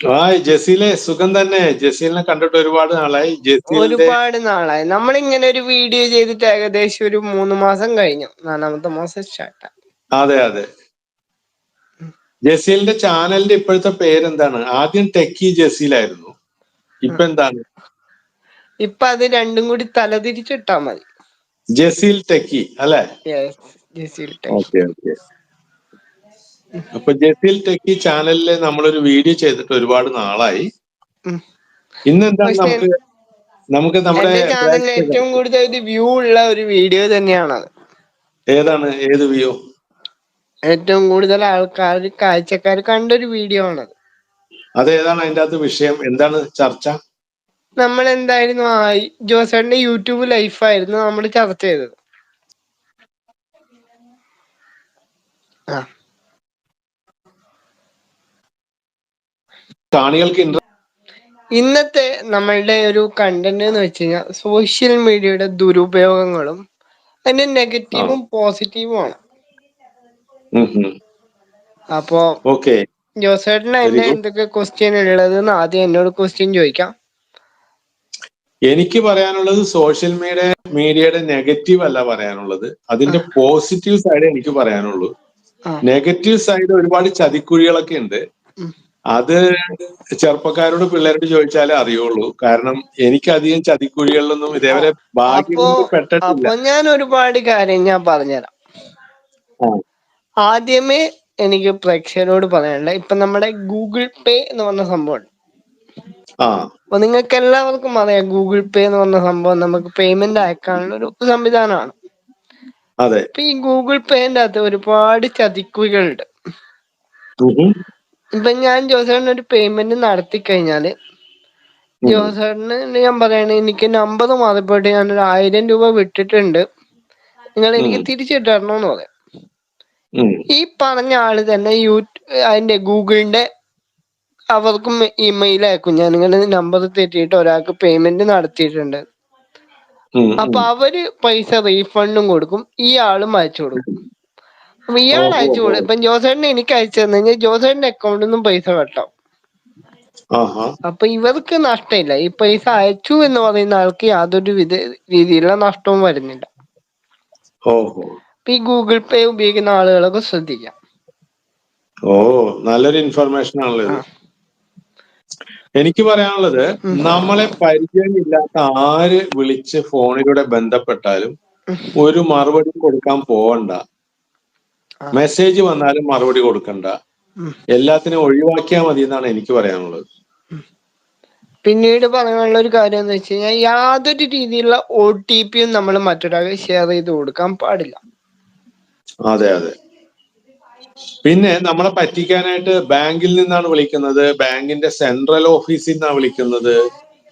Hi ജസീലെ സുഖം തന്നെ. ജസീലിനെ കണ്ടിട്ട് ഒരുപാട് നാളായി. ഒരുപാട് നാളായി. നമ്മളിങ്ങനെ ഒരു വീഡിയോ ചെയ്തിട്ട് ഏകദേശം ഒരു മൂന്ന് മാസം കഴിഞ്ഞു. നാലാമത്തെ മാസം സ്റ്റാർട്ട് അതെ അതെ. ജസീലിന്റെ ചാനലിന്റെ ഇപ്പോഴത്തെ പേരെന്താണ്? ആദ്യം ടെക്കി ജസീലായിരുന്നു. ഇപ്പൊ എന്താണ്? ഇപ്പൊ അത് രണ്ടും കൂടി തലതിരിച്ചിട്ടാ മതി. ജസീൽ ടെക്കി അല്ലെ? ടെക്കി. ജസീൽ ടെക്. അപ്പൊ ജസീൽ ടെക്കി ചാനലിൽ നമ്മളൊരു വീഡിയോ ചെയ്തിട്ട് ഒരുപാട് നാളായി. ഇന്നെന്താ നമുക്ക് നമുക്ക് നമ്മുടെ ചാനലിൽ ഏറ്റവും കൂടുതൽ വ്യൂ ഉള്ള ഒരു വീഡിയോ തന്നെയാണ് ഏതാണ്? ഏത് വ്യൂ? ഏറ്റവും കൂടുതൽ ആൾക്കാർ കാഴ്ചക്കാർ കണ്ടൊരു വീഡിയോ ആണത്. അതേതാണ് അതിന്റെ അകത്ത് വിഷയം? എന്താണ് ചർച്ച? നമ്മൾ എന്തായിരുന്നു ജോസന്റെ ജോസേട്ടന്റെ യൂട്യൂബ് ലൈഫായിരുന്നു നമ്മൾ ചർച്ച ചെയ്തത്. ആ. കാണികൾക്ക് ഇന്നത്തെ നമ്മളുടെ ഒരു കണ്ടന്റ് എന്ന് വെച്ച് കഴിഞ്ഞാൽ സോഷ്യൽ മീഡിയയുടെ ദുരുപയോഗങ്ങളും അതിന്റെ നെഗറ്റീവും പോസിറ്റീവും ആണ്. അപ്പോ ഓക്കെ ജോസേട്ടന് അതിന്റെ എന്തൊക്കെ ക്വസ്റ്റ്യൻ ഉള്ളത് എന്ന് ആദ്യം എന്നോട് ക്വസ്റ്റ്യൻ ചോദിക്കാം. എനിക്ക് പറയാനുള്ളത് സോഷ്യൽ മീഡിയ മീഡിയയുടെ നെഗറ്റീവ് അല്ല പറയാനുള്ളത്. അതിന്റെ പോസിറ്റീവ് സൈഡ് എനിക്ക് പറയാനുള്ളൂ. നെഗറ്റീവ് സൈഡ് ഒരുപാട് ചതിക്കുഴികളൊക്കെ ഉണ്ട്. അത് ചെറുപ്പക്കാരോട് പിള്ളേരോട് ചോദിച്ചാലേ അറിയുള്ളൂ. കാരണം എനിക്ക് അധികം ചതിക്കുഴികളിലൊന്നും ഇതേവരെ ഭാഗ്യം അപ്പോ അപ്പൊ ഞാൻ ഒരുപാട് കാര്യം ഞാൻ പറഞ്ഞുതരാം. ആദ്യമേ എനിക്ക് പ്രേക്ഷകരോട് പറയാനുള്ള ഇപ്പൊ നമ്മുടെ ഗൂഗിൾ പേ എന്ന് പറഞ്ഞ സംഭവം അപ്പൊ നിങ്ങൾക്ക് എല്ലാവർക്കും അറിയാം ഗൂഗിൾ പേ എന്ന് പറഞ്ഞ സംഭവം നമുക്ക് പേയ്മെന്റ് അയക്കാനുള്ള ഒരു സംവിധാനമാണ്. അതെ. ഇപ്പൊ ഈ ഗൂഗിൾ പേന്റെ അകത്ത് ഒരുപാട് ചതിക്കുകളുണ്ട്. ഇപ്പൊ ഞാൻ ജോസേട്ടന് ഒരു പേയ്മെന്റ് നടത്തി കഴിഞ്ഞാൽ. ജോസേട്ടന് ഞാൻ പറയണേ എനിക്ക് നമ്പർ മാറിപ്പോയിട്ട് ഞാൻ ഒരു ആയിരം രൂപ വിട്ടിട്ടുണ്ട്. നിങ്ങൾ എനിക്ക് തിരിച്ചു എന്ന് പറയാം ഈ പറഞ്ഞ ആൾ തന്നെ യൂട്യൂബ് അതിന്റെ ഗൂഗിളിന്റെ അവർക്കും ഇമെയിൽ അയക്കും. ഞാൻ നിങ്ങളുടെ നമ്പർ തെറ്റിയിട്ട് ഒരാൾക്ക് പേയ്മെന്റ് നടത്തിയിട്ടുണ്ട്. അപ്പൊ അവർ പൈസ റീഫണ്ടും കൊടുക്കും. ഈ ആളും അയച്ചു കൊടുക്കും. ഇയാൾ ഓഹോ, അയച്ചു കൊടുക്കും ഇപ്പൊ ജോസേട്ടന് എനിക്ക് അയച്ചു തന്നു. കഴിഞ്ഞാൽ ജോസേട്ടന്റെ അക്കൗണ്ടിൽ നിന്നും പൈസ ആഹാ. അപ്പൊ ഇവർക്ക് നഷ്ടമില്ല. ഈ പൈസ അയച്ചു എന്ന് പറയുന്ന ആൾക്ക് യാതൊരു വിധ രീതിയിലുള്ള നഷ്ടവും വരുന്നില്ല. ഈ ഗൂഗിൾ പേ ഉപയോഗിക്കുന്ന ആളുകളൊക്കെ ശ്രദ്ധിക്കാം. ഓ നല്ലൊരു ഇൻഫർമേഷൻ ആണല്ലോ എനിക്ക് പറയാനുള്ളത്. നമ്മളെ പരിചയമില്ലാത്ത ആര് വിളിച്ച് ഫോണിലൂടെ ബന്ധപ്പെട്ടാലും ഒരു മറുപടി കൊടുക്കാൻ പോവണ്ട. മെസ്സേജ് വന്നാലും മറുപടി കൊടുക്കണ്ട. എല്ലാത്തിനും ഒഴിവാക്കിയാൽ മതി എന്നാണ് എനിക്ക് പറയാനുള്ളത്. പിന്നീട് പറയാനുള്ള ഒരു കാര്യം എന്ന് വെച്ച് കഴിഞ്ഞാൽ യാതൊരു രീതിയിലുള്ള ഒ ടി പിയും നമ്മൾ മറ്റൊരാൾക്ക് ഷെയർ ചെയ്ത് കൊടുക്കാൻ പാടില്ല. അതെ അതെ. പിന്നെ നമ്മളെ പറ്റിക്കാനായിട്ട് ബാങ്കിൽ നിന്നാണ് വിളിക്കുന്നത്. ബാങ്കിന്റെ സെൻട്രൽ ഓഫീസിൽ നിന്നാണ് വിളിക്കുന്നത്.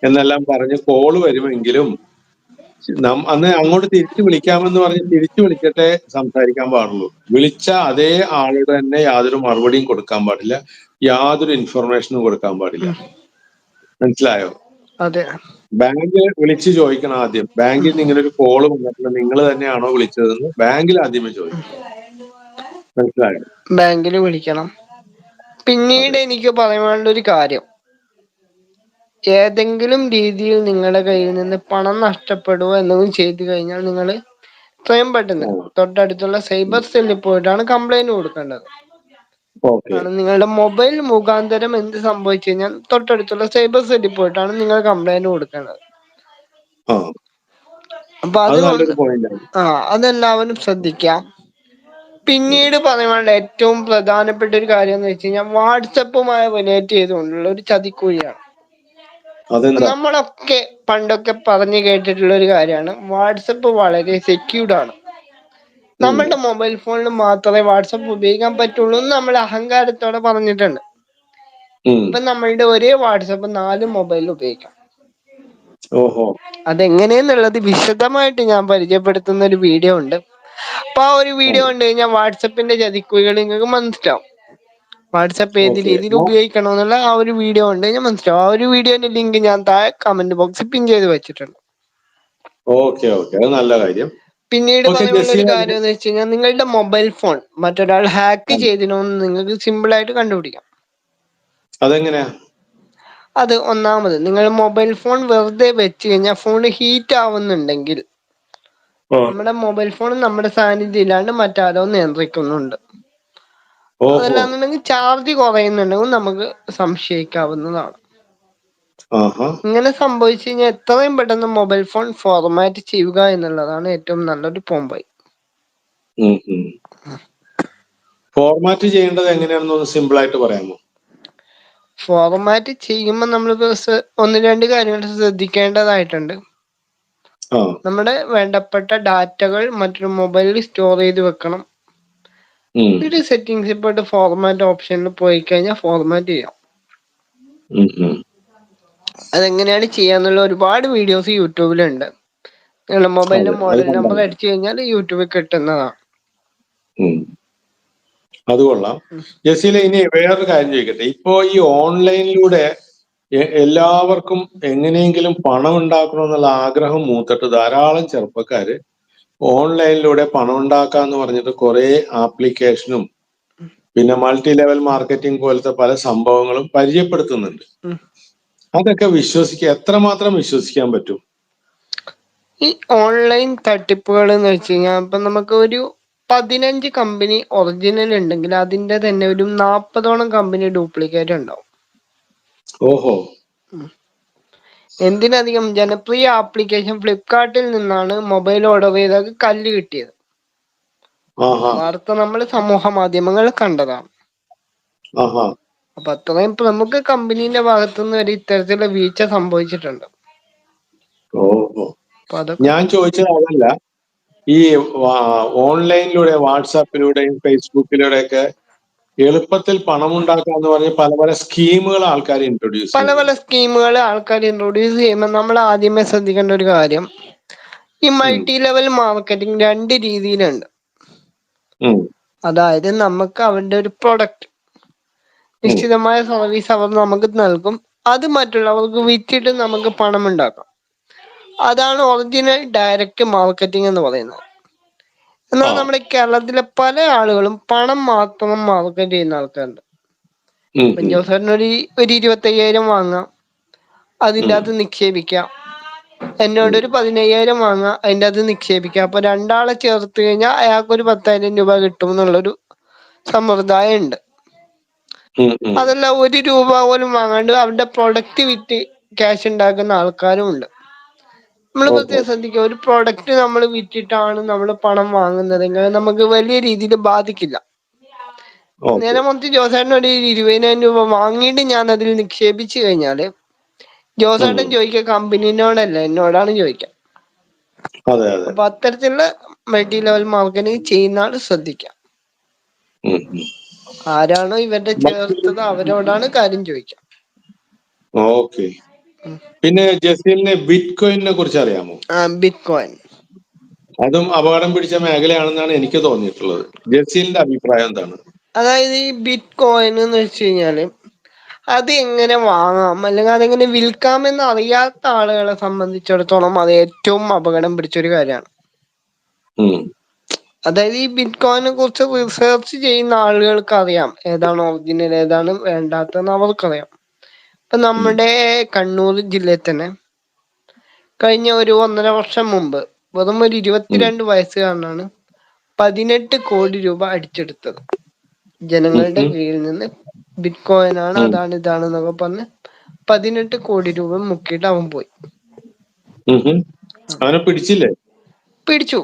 എന്നെല്ലാം പറഞ്ഞ് കോൾ വരുമെങ്കിലും അന്ന് അങ്ങോട്ട് തിരിച്ചു വിളിക്കാമെന്ന് പറഞ്ഞ് തിരിച്ചു വിളിച്ചിട്ടേ സംസാരിക്കാൻ പാടുള്ളൂ. വിളിച്ച അതേ ആളുടെ തന്നെ യാതൊരു മറുപടിയും കൊടുക്കാൻ പാടില്ല. യാതൊരു ഇൻഫർമേഷനും കൊടുക്കാൻ പാടില്ല. മനസ്സിലായോ? അതെ. ബാങ്ക് വിളിച്ച് ചോദിക്കണം ആദ്യം. ബാങ്കിൽ നിന്ന് ഇങ്ങനെ ഒരു കോൾ വന്നിട്ടുണ്ട്. നിങ്ങൾ തന്നെയാണോ വിളിച്ചതെന്ന് ബാങ്കിൽ ആദ്യമേ ചോദിക്കും മനസ്സിലായോ? ബാങ്കിൽ വിളിക്കണം. പിന്നീട് എനിക്ക് പറയാനുള്ള ഒരു കാര്യം. ഏതെങ്കിലും രീതിയിൽ നിങ്ങളുടെ കയ്യിൽ നിന്ന് പണം നഷ്ടപ്പെടുവോ എന്നതും ചെയ്തു കഴിഞ്ഞാൽ നിങ്ങൾ സ്വയം പെട്ടെന്ന് തൊട്ടടുത്തുള്ള സൈബർ സെല്ലിൽ പോയിട്ടാണ് കംപ്ലൈന്റ് കൊടുക്കേണ്ടത്. നിങ്ങളുടെ മൊബൈൽ മുഖാന്തരം എന്ത് സംഭവിച്ചു കഴിഞ്ഞാൽ തൊട്ടടുത്തുള്ള സൈബർ സെല്ലിൽ പോയിട്ടാണ് നിങ്ങൾ കംപ്ലൈന്റ് കൊടുക്കേണ്ടത്. അപ്പൊ അത് ആ അതെല്ലാവരും ശ്രദ്ധിക്കാം പിന്നീട് പറയാനുള്ള ഏറ്റവും പ്രധാനപ്പെട്ട ഒരു കാര്യം എന്ന് വെച്ച് കഴിഞ്ഞാൽ വാട്സപ്പുമായി റിലേറ്റ് ചെയ്തുകൊണ്ടുള്ള ഒരു ചതിക്കുഴിയാണ്. നമ്മളൊക്കെ പണ്ടൊക്കെ പറഞ്ഞു കേട്ടിട്ടുള്ള ഒരു കാര്യമാണ്. വാട്സപ്പ് വളരെ സെക്യൂർഡ് ആണ്. നമ്മളുടെ മൊബൈൽ ഫോണിൽ മാത്രമേ വാട്സപ്പ് ഉപയോഗിക്കാൻ പറ്റുള്ളൂ എന്ന് നമ്മൾ അഹങ്കാരത്തോടെ പറഞ്ഞിട്ടുണ്ട്. ഇപ്പൊ നമ്മളുടെ ഒരേ വാട്സപ്പ് നാല് മൊബൈലിൽ ഉപയോഗിക്കാം. ഓഹോ. അതെങ്ങനെയെന്നുള്ളത് വിശദമായിട്ട് ഞാൻ പരിചയപ്പെടുത്തുന്ന ഒരു വീഡിയോ ഉണ്ട്. അപ്പൊ ആ ഒരു വീഡിയോ കണ്ടു കഴിഞ്ഞാൽ വാട്സപ്പിന്റെ ചതിക്കുഴികൾ നിങ്ങൾക്ക് മനസ്സിലാവും. വാട്സപ്പ് ഏത്. രീതിയിൽ ഉപയോഗിക്കണം എന്നുള്ള ആ ഒരു വീഡിയോ ഉണ്ട്. ഞാൻ മനസ്സിലാവും ആ ഒരു വീഡിയോന്റെ ലിങ്ക് ഞാൻ താഴെ കമന്റ് ബോക്സിൽ പിൻ ചെയ്ത് വെച്ചിട്ടുണ്ട്. ഓക്കെ ഓക്കെ അത് നല്ല കാര്യം. പിന്നീട് പറയുന്ന പറയാനുള്ള ഒരു കാര്യം എന്ന് വെച്ച് കഴിഞ്ഞാൽ നിങ്ങളുടെ മൊബൈൽ ഫോൺ മറ്റൊരാൾ ഹാക്ക് ചെയ്തിനോന്ന് നിങ്ങൾക്ക് സിമ്പിൾ ആയിട്ട് കണ്ടുപിടിക്കാം. അതെങ്ങനെയാ? അത് ഒന്നാമത് നിങ്ങൾ മൊബൈൽ ഫോൺ വെറുതെ വെച്ച് കഴിഞ്ഞാൽ ഫോൺ ഹീറ്റ് ആവുന്നുണ്ടെങ്കിൽ നമ്മുടെ മൊബൈൽ ഫോൺ നമ്മുടെ സാന്നിധ്യം ഇല്ലാണ്ട് മറ്റാരോ നിയന്ത്രിക്കുന്നുണ്ട്. അതല്ലാന്നുണ്ടെങ്കിൽ ചാർജ് കുറയുന്നുണ്ടെങ്കിൽ നമുക്ക് സംശയിക്കാവുന്നതാണ്. ഇങ്ങനെ സംഭവിച്ചു കഴിഞ്ഞാൽ എത്രയും പെട്ടെന്ന് മൊബൈൽ ഫോൺ ഫോർമാറ്റ് ചെയ്യുക എന്നുള്ളതാണ് ഏറ്റവും നല്ലൊരു ഉം ഫോർമാറ്റ് ചെയ്യേണ്ടത് എങ്ങനെയാണെന്ന് സിമ്പിൾ ആയിട്ട് പറയാമോ? ഫോർമാറ്റ് ചെയ്യുമ്പോൾ നമ്മൾ ഒന്ന് രണ്ട് കാര്യങ്ങൾ ശ്രദ്ധിക്കേണ്ടതായിട്ടുണ്ട്. നമ്മുടെ വേണ്ടപ്പെട്ട ഡാറ്റകൾ മറ്റൊരു മൊബൈലിൽ സ്റ്റോർ ചെയ്ത് വെക്കണം. ഒരു സെറ്റിങ്സ് പോയിട്ട് ഫോർമാറ്റ് ഓപ്ഷനിൽ പോയി കഴിഞ്ഞാൽ ഫോർമാറ്റ് ചെയ്യാം. അതെങ്ങനെയാണ് ചെയ്യാന്നുള്ള ഒരുപാട് വീഡിയോസ് യൂട്യൂബിലുണ്ട്. നിങ്ങളുടെ മൊബൈലിന്റെ മോഡൽ നമ്പർ അടിച്ചു കഴിഞ്ഞാൽ യൂട്യൂബിൽ കിട്ടുന്നതാണ്. അത് കൊള്ളാം. ജസീല ഇനി വേറൊരു കാര്യം ചോദിക്കട്ടെ. ഇപ്പോ ഈ ഓൺലൈനിലൂടെ എല്ലാവർക്കും എങ്ങനെയെങ്കിലും പണം ഉണ്ടാക്കണം എന്നുള്ള ആഗ്രഹം മൂത്തിട്ട് ധാരാളം ചെറുപ്പക്കാര് ഓൺലൈനിലൂടെ പണം ഉണ്ടാക്കാന്ന് പറഞ്ഞിട്ട് കുറെ ആപ്ലിക്കേഷനും പിന്നെ മൾട്ടി ലെവൽ മാർക്കറ്റിംഗ് പോലത്തെ പല സംഭവങ്ങളും പരിചയപ്പെടുത്തുന്നുണ്ട്. അതൊക്കെ വിശ്വസിക്കുക എത്രമാത്രം വിശ്വസിക്കാൻ പറ്റും? ഈ ഓൺലൈൻ തട്ടിപ്പുകൾ എന്ന് വെച്ച് കഴിഞ്ഞാൽ ഇപ്പൊ നമുക്ക് ഒരു പതിനഞ്ച് കമ്പനി ഒറിജിനൽ ഉണ്ടെങ്കിൽ അതിന്റെ തന്നെ ഒരു നാപ്പതോളം കമ്പനി ഡ്യൂപ്ലിക്കേറ്റ് ഉണ്ടാവും. ഓഹോ. എന്തിനധികം ജനപ്രിയ ആപ്ലിക്കേഷൻ ഫ്ലിപ്കാർട്ടിൽ നിന്നാണ് മൊബൈൽ ഓർഡർ ചെയ്ത കല്ല് കിട്ടിയത്. വാർത്ത നമ്മൾ സമൂഹ മാധ്യമങ്ങൾ കണ്ടതാണ്. അപ്പൊ അത്രയും പ്രമുഖ കമ്പനീന്റെ ഭാഗത്തുനിന്ന് വരെ ഇത്തരത്തിലുള്ള വീഴ്ച സംഭവിച്ചിട്ടുണ്ട്. ഞാൻ ചോദിച്ചത് അതല്ല ഈ ഓൺലൈനിലൂടെ വാട്സാപ്പിലൂടെയും ഫേസ്ബുക്കിലൂടെയൊക്കെ എളുപ്പത്തിൽ പണം ഉണ്ടാക്കുക എന്ന് പറഞ്ഞ് പല പല സ്കീമുകൾ ആൾക്കാർ ഇൻട്രൊഡ്യൂസ് പല പല സ്കീമുകൾ ആൾക്കാർ ഇൻട്രൊഡ്യൂസ് ചെയ്യുമ്പോൾ നമ്മൾ ആദ്യമേ ശ്രദ്ധിക്കേണ്ട ഒരു കാര്യം ഈ മൾട്ടി ലെവൽ മാർക്കറ്റിംഗ് രണ്ട് രീതിയിലുണ്ട്. അതായത് നമുക്ക് അവരുടെ ഒരു പ്രൊഡക്റ്റ് നിശ്ചിതമായ സർവീസ് അവർ നമുക്ക് നൽകും. അത് മറ്റുള്ളവർക്ക് വിറ്റിട്ട് നമുക്ക് പണം ഉണ്ടാക്കാം അതാണ് ഒറിജിനൽ ഡയറക്റ്റ് മാർക്കറ്റിംഗ് എന്ന് പറയുന്നത്. എന്നാൽ. നമ്മുടെ കേരളത്തിലെ പല ആളുകളും പണം മാത്രം മാർക്കറ്റ് ചെയ്യുന്ന ആൾക്കാരുണ്ട്. ജോസഫിനൊരു ഒരു ഇരുപത്തയ്യായിരം വാങ്ങാം. അതിന്റെ അകത്ത് നിക്ഷേപിക്കാം. എന്നോട് ഒരു പതിനയ്യായിരം വാങ്ങാം. അതിന്റെ അകത്ത് നിക്ഷേപിക്കാം. അപ്പൊ രണ്ടാളെ ചേർത്ത് കഴിഞ്ഞാൽ അയാൾക്ക് ഒരു പത്തായിരം രൂപ കിട്ടും എന്നുള്ളൊരു സമ്പ്രദായം ഉണ്ട് അതല്ല ഒരു രൂപ പോലും വാങ്ങാണ്ട് അവരുടെ പ്രൊഡക്റ്റ് വിറ്റ് ക്യാഷ് ഉണ്ടാക്കുന്ന ആൾക്കാരും ഉണ്ട് നമ്മൾ. പ്രത്യേകം ശ്രദ്ധിക്കുക ഒരു പ്രൊഡക്റ്റ് നമ്മൾ വിറ്റിട്ടാണ് നമ്മൾ പണം വാങ്ങുന്നതെങ്കിൽ നമുക്ക് വലിയ രീതിയിൽ ബാധിക്കില്ല. നേരെ മറിച്ച് ജോസേട്ടൻ ഒരു ഇരുപതിനായിരം രൂപ വാങ്ങിയിട്ട് ഞാൻ അതിൽ നിക്ഷേപിച്ചു കഴിഞ്ഞാൽ ജോസേട്ടൻ ചോദിക്കുക കമ്പനിനോടല്ല? എന്നോടാണ് ചോദിക്കുക. അതെ അപ്പൊ അത്തരത്തിലുള്ള മൾട്ടി ലെവൽ മാർക്കറ്റിംഗ് ചെയ്യുന്ന ആൾ ശ്രദ്ധിക്കാം. ആരാണോ ഇവരുടെ ചേർത്തത് അവരോടാണ് കാര്യം ചോദിക്കാം ഓക്കെ. പിന്നെ ജസീലിനെ ബിറ്റ് കോയിനെ കുറിച്ച് അറിയാമോ? ബിറ്റ് കോയിൻ അതും അപകടം പിടിച്ച മേഖലയാണെന്നാണ് എനിക്ക് തോന്നിയിട്ടുള്ളത്. ജസീലിന്റെ അഭിപ്രായം എന്താണ്? അതായത് ഈ ബിറ്റ് കോയിൻ എന്ന് വെച്ച് കഴിഞ്ഞാൽ അത് എങ്ങനെ വാങ്ങാം? അല്ലെങ്കിൽ അതെങ്ങനെ വിൽക്കാം എന്ന് അറിയാത്ത ആളുകളെ സംബന്ധിച്ചിടത്തോളം അത് ഏറ്റവും അപകടം പിടിച്ചൊരു കാര്യമാണ്. അതായത് ഈ ബിറ്റ് കോയിനെ കുറിച്ച് റിസർച്ച് ചെയ്യുന്ന ആളുകൾക്ക് അറിയാം. ഏതാണ് ഒറിജിനൽ ഏതാണ് വേണ്ടാത്തതെന്ന് അവർക്കറിയാം. ഇപ്പൊ നമ്മുടെ കണ്ണൂർ ജില്ലയിൽ തന്നെ കഴിഞ്ഞ ഒരു ഒന്നര വർഷം മുമ്പ് വെറും ഒരു ഇരുപത്തിരണ്ട് വയസ്സുകാരനാണ് പതിനെട്ട് കോടി രൂപ അടിച്ചെടുത്തത്. ജനങ്ങളുടെ കീഴിൽ നിന്ന് ബിറ്റ് കോയിൻ ആണ് അതാണ് ഇതാണ് എന്നൊക്കെ പറഞ്ഞ് പതിനെട്ട് കോടി രൂപ മുക്കിയിട്ട് അവൻ പോയി. അവനെ പിടിച്ചില്ലേ? പിടിച്ചു.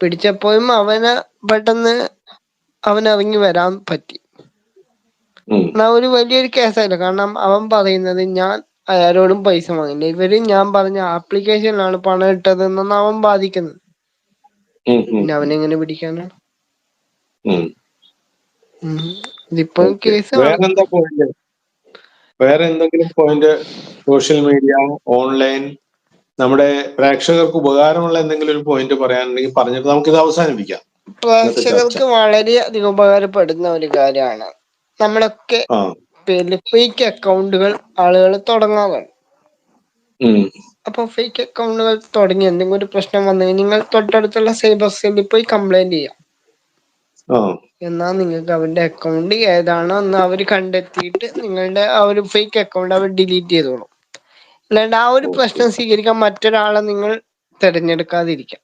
പിടിച്ചപ്പോഴും അവന് പെട്ടെന്ന് അവൻ ഇറങ്ങി വരാൻ പറ്റി. എന്നാ ഒരു വലിയൊരു കേസായില്ല. കാരണം അവൻ പറയുന്നത് ഞാൻ അയാളോടും പൈസ വാങ്ങില്ല ഇവർ ഞാൻ പറഞ്ഞ ആപ്ലിക്കേഷനിലാണ് പണം ഇട്ടത് എന്നാണ് അവൻ ബാധിക്കുന്നത് പിന്നെ അവനെങ്ങനെ പിടിക്കാനാണ്. ഇതിപ്പോ. കേസ് വേറെ എന്തെങ്കിലും പോയിന്റ് സോഷ്യൽ മീഡിയ ഓൺലൈൻ നമ്മുടെ പ്രേക്ഷകർക്ക് ഉപകാരമുള്ള എന്തെങ്കിലും ഒരു പോയിന്റ് പറയാനുണ്ടെങ്കിൽ പറഞ്ഞിട്ട് നമുക്ക് ഇത് അവസാനിപ്പിക്കാം പ്രേക്ഷകർക്ക് വളരെയധികം ഉപകാരപ്പെടുന്ന ഒരു കാര്യമാണ്. നമ്മളൊക്കെ ആ. ഫേക്ക് അക്കൗണ്ടുകൾ ആളുകൾ തുടങ്ങാറുണ്ട് അപ്പൊ ഫേക്ക് അക്കൗണ്ടുകൾ തുടങ്ങി എന്തെങ്കിലും ഒരു പ്രശ്നം വന്നു നിങ്ങൾ തൊട്ടടുത്തുള്ള സൈബർ സെല്ലിൽ പോയി കംപ്ലൈന്റ് ചെയ്യാം. എന്നാ എന്നാൽ നിങ്ങൾക്ക് അവരുടെ അക്കൗണ്ട് ഏതാണോ എന്ന് അവർ കണ്ടെത്തിയിട്ട് നിങ്ങളുടെ ആ ഒരു ഫേക്ക് അക്കൗണ്ട് അവർ ഡിലീറ്റ് ചെയ്തോളും. അല്ലാണ്ട് ആ ഒരു പ്രശ്നം സ്വീകരിക്കാൻ മറ്റൊരാളെ നിങ്ങൾ തിരഞ്ഞെടുക്കാതിരിക്കാം.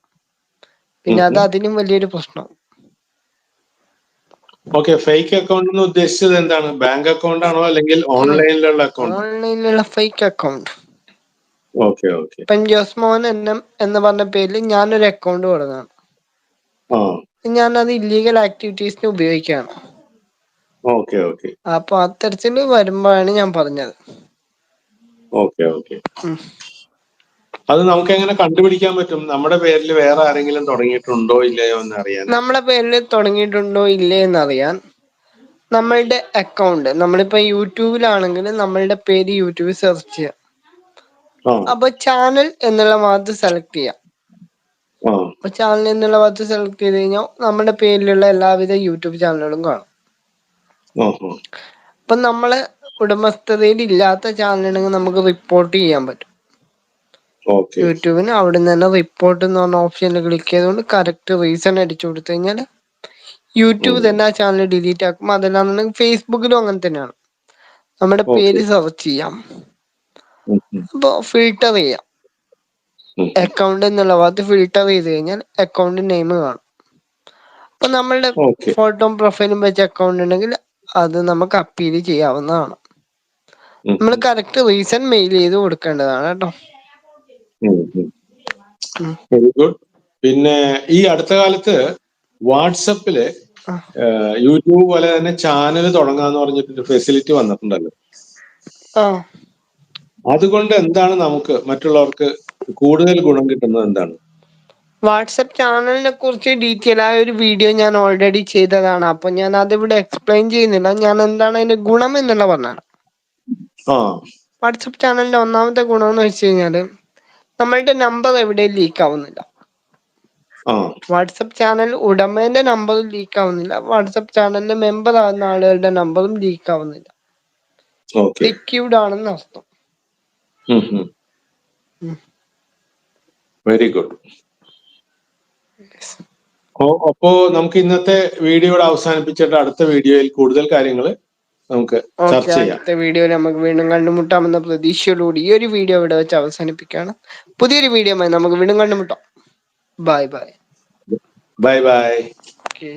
പിന്നെ അത് അതിനും വലിയൊരു പ്രശ്നം. ഓക്കെ ഫേക്ക് അക്കൗണ്ട് എന്ന് ഉദ്ദേശിച്ചത് എന്താണ്? ബാങ്ക് അക്കൗണ്ട് ആണോ അല്ലെങ്കിൽ ഓൺലൈനിലുള്ള അക്കൗണ്ട് ഓൺലൈനിലുള്ള ഫേക്ക് അക്കൗണ്ട് ഓക്കെ ഓക്കെ ഇപ്പം മോഹൻ എന്ന എന്ന് പറഞ്ഞ പേരിൽ ഞാനൊരു അക്കൗണ്ട് കൊടുത്താണ് അത് ഇല്ലീഗൽ ആക്ടിവിറ്റീസിന് ഉപയോഗിക്കുകയാണ്. ഓക്കെ ഓക്കെ അപ്പൊ അത്തരത്തിൽ വരുമ്പോഴാണ് ഞാൻ പറഞ്ഞത്. Okay okay. അത് നമുക്ക് എങ്ങനെ കണ്ടുപിടിക്കാൻ പറ്റും? നമ്മുടെ പേരിൽ വേറെ ആരെങ്കിലും തുടങ്ങിയിട്ടുണ്ടോ ഇല്ലയോ എന്ന് അറിയാൻ നമ്മുടെ പേരിൽ തുടങ്ങിയിട്ടുണ്ടോ ഇല്ലേ എന്നറിയാൻ നമ്മളുടെ അക്കൗണ്ട് നമ്മളിപ്പോ യൂട്യൂബിലാണെങ്കിൽ നമ്മളുടെ പേര് യൂട്യൂബിൽ സെർച്ച് ചെയ്യാം. അപ്പൊ ചാനൽ എന്നുള്ള ഭാഗത്ത് സെലക്ട് ചെയ്യാം. അപ്പൊ ചാനൽ എന്നുള്ള ഭാഗത്ത് സെലക്ട് ചെയ്ത് കഴിഞ്ഞാൽ നമ്മുടെ പേരിലുള്ള എല്ലാവിധ യൂട്യൂബ് ചാനലുകളും കാണും. അപ്പൊ നമ്മളെ ഉടമസ്ഥതയിൽ ഇല്ലാത്ത ചാനലുണ്ടെങ്കിൽ നമുക്ക് റിപ്പോർട്ട് ചെയ്യാൻ പറ്റും. യൂട്യൂബിന് അവിടെ നിന്ന് തന്നെ റിപ്പോർട്ട് എന്ന് പറഞ്ഞ ഓപ്ഷനിൽ ക്ലിക്ക് ചെയ്തുകൊണ്ട് കറക്റ്റ് റീസൺ അടിച്ചു കൊടുത്തു കഴിഞ്ഞാൽ യൂട്യൂബ് തന്നെ ആ ചാനൽ ഡിലീറ്റ് ആക്കും. അതല്ലാന്നുണ്ടെങ്കിൽ ഫേസ്ബുക്കിലും അങ്ങനെ തന്നെയാണ്. നമ്മുടെ പേര് സെർച്ച് ചെയ്യാം. അപ്പൊ ഫിൽട്ടർ ചെയ്യാം. അക്കൗണ്ട് എന്നുള്ള ഭാഗത്ത് ഫിൽട്ടർ ചെയ്ത് കഴിഞ്ഞാൽ അക്കൗണ്ട് നെയിം കാണും. അപ്പൊ നമ്മളുടെ ഫോട്ടോ പ്രൊഫൈലും വെച്ച അക്കൗണ്ട് ഉണ്ടെങ്കിൽ അത് നമുക്ക് അപ്പീൽ ചെയ്യാവുന്നതാണ്. നമ്മൾ കറക്റ്റ് റീസൺ മെയിൽ ചെയ്ത് കൊടുക്കേണ്ടതാണ് കേട്ടോ. വെരി ഗുഡ് പിന്നെ ഈ അടുത്ത കാലത്ത് വാട്സപ്പിൽ യൂട്യൂബ് പോലെ തന്നെ ചാനൽ തുടങ്ങാന്ന് പറഞ്ഞിട്ടൊരു ഫെസിലിറ്റി വന്നിട്ടുണ്ടല്ലോ. അതുകൊണ്ട് എന്താണ് നമുക്ക് മറ്റുള്ളവർക്ക് കൂടുതൽ ഗുണം കിട്ടുന്നത് എന്താണ്? വാട്സപ്പ് ചാനലിനെ കുറിച്ച് ഡീറ്റെയിൽ ആയ ഒരു വീഡിയോ ഞാൻ ഓൾറെഡി ചെയ്തതാണ്. അപ്പൊ ഞാൻ അതിവിടെ എക്സ്പ്ലെയിൻ ചെയ്യുന്നില്ല. ഞാൻ എന്താണ് അതിന്റെ ഗുണം എന്നുള്ള പറഞ്ഞാണ് വാട്സപ്പ് ചാനലിന്റെ ഒന്നാമത്തെ ഗുണം എന്ന് വെച്ച് കഴിഞ്ഞാൽ നമ്മളുടെ നമ്പർ എവിടെയും ലീക്ക് ആവുന്നില്ല. വാട്സപ്പ് ചാനൽ ഉടമേന്റെ നമ്പറും ലീക്ക് ആവുന്നില്ല. വാട്സപ്പ് ചാനലിന്റെ മെമ്പർ ആവുന്ന ആളുകളുടെ നമ്പറും ലീക്ക് ആവുന്നില്ല. സെക്യൂർഡ് ആണെന്ന് അർത്ഥം. വെരി ഗുഡ് അപ്പോ നമുക്ക് ഇന്നത്തെ വീഡിയോയുടെ അവസാനിപ്പിച്ചിട്ട് അടുത്ത വീഡിയോയിൽ കൂടുതൽ കാര്യങ്ങൾ നമുക്ക് ചർച്ച ചെയ്യാം. അടുത്ത വീഡിയോയിൽ നമുക്ക് വീണ്ടും കണ്ടുമുട്ടാമെന്ന പ്രതീക്ഷയോടുകൂടി ഈ ഒരു വീഡിയോ ഇവിടെ വെച്ച് അവസാനിപ്പിക്കുകയാണ്. പുതിയൊരു വീഡിയോ നമുക്ക് വീണ്ടും കണ്ടുമുട്ടാം. Bye bye. Bye bye. Okay.